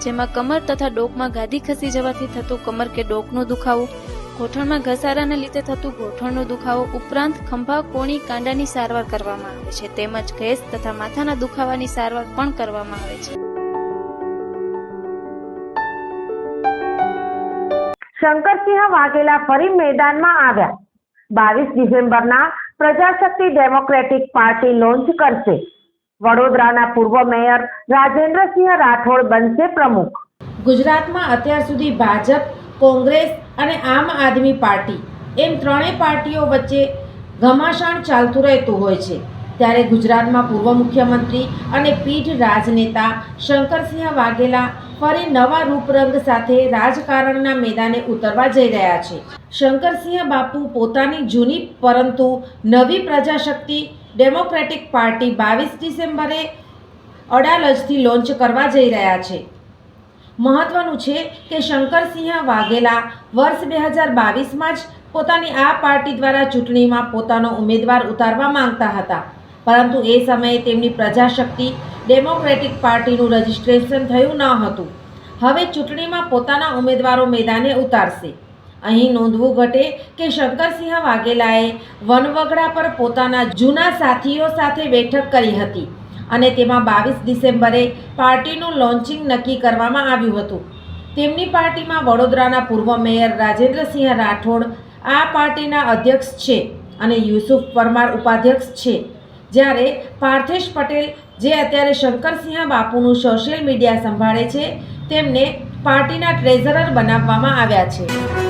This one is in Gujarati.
જેમાં કમર તથા ડોકમાં ગાદી ખસી જવાથી થતું કમર કે ડોકનો દુખાવો, ગોઠણમાં ઘસારાને લીધે થતું ગોઠણનો દુખાવો ઉપરાંત ખંભા, કોણી, કાંડાની સારવાર કરવામાં આવે છે. તેમજ ગેસ તથા માથાના દુખાવાની સારવાર પણ કરવામાં આવે છે. શંકરસિંહ વાઘેલા ફરી મેદાનમાં આવ્યા. બાવીસ ડિસેમ્બરના પ્રજાશક્તિ ડેમોક્રેટિક પાર્ટી લોન્ચ કરશે. વડોદરાના પૂર્વ મેયર રાજેન્દ્રસિંહ રાઠોડ બનશે પ્રમુખ. ગુજરાતમાં અત્યાર સુધી ભાજપ, કોંગ્રેસ અને આમ આદમી પાર્ટી એમ ત્રણેય પાર્ટીઓ વચ્ચે ઘમાસાણ ચાલતું રહેતું હોય છે. ત્યારે ગુજરાતમાં પૂર્વ મુખ્યમંત્રી અને પીઢ રાજનેતા શંકરસિંહ વાઘેલા ફરી નવા રૂપરંગ સાથે રાજકારણના મેદાને ઉતરવા જઈ રહ્યા છે. શંકરસિંહ બાપુ પોતાની જૂની પરંતુ નવી પ્રજાશક્તિ ડેમોક્રેટિક પાર્ટી બાવીસ ડિસેમ્બરે અડાલજથી લોન્ચ કરવા જઈ રહ્યા છે. મહત્વનું છે કે શંકરસિંહ વાઘેલા વર્ષ બે હજાર બાવીસમાં જ પોતાની આ પાર્ટી દ્વારા ચૂંટણીમાં પોતાનો ઉમેદવાર ઉતારવા માંગતા હતા. પરંતુ એ સમયે તેમની પ્રજાશક્તિ ડેમોક્રેટિક પાર્ટીનું રજિસ્ટ્રેશન થયું ન હતું. હવે ચૂંટણીમાં પોતાના ઉમેદવારો મેદાને ઉતારશે. અહીં નોંધવું ઘટે કે શંકરસિંહ વાઘેલાએ વનવગડા પર પોતાના જૂના સાથીઓ સાથે બેઠક કરી હતી અને તેમાં બાવીસ ડિસેમ્બરે પાર્ટીનું લોન્ચિંગ નક્કી કરવામાં આવ્યું હતું. તેમની પાર્ટીમાં વડોદરાના પૂર્વ મેયર રાજેન્દ્રસિંહ રાઠોડ, આ પાર્ટીના અધ્યક્ષ છે અને યુસુફ પરમાર ઉપાધ્યક્ષ છે. જ્યારે પાર્થેશ પટેલ, જે અત્યારે શંકરસિંહ બાપુનું સોશિયલ મીડિયા સંભાળે છે, તેમને પાર્ટીના ટ્રેઝરર બનાવવામાં આવ્યા છે.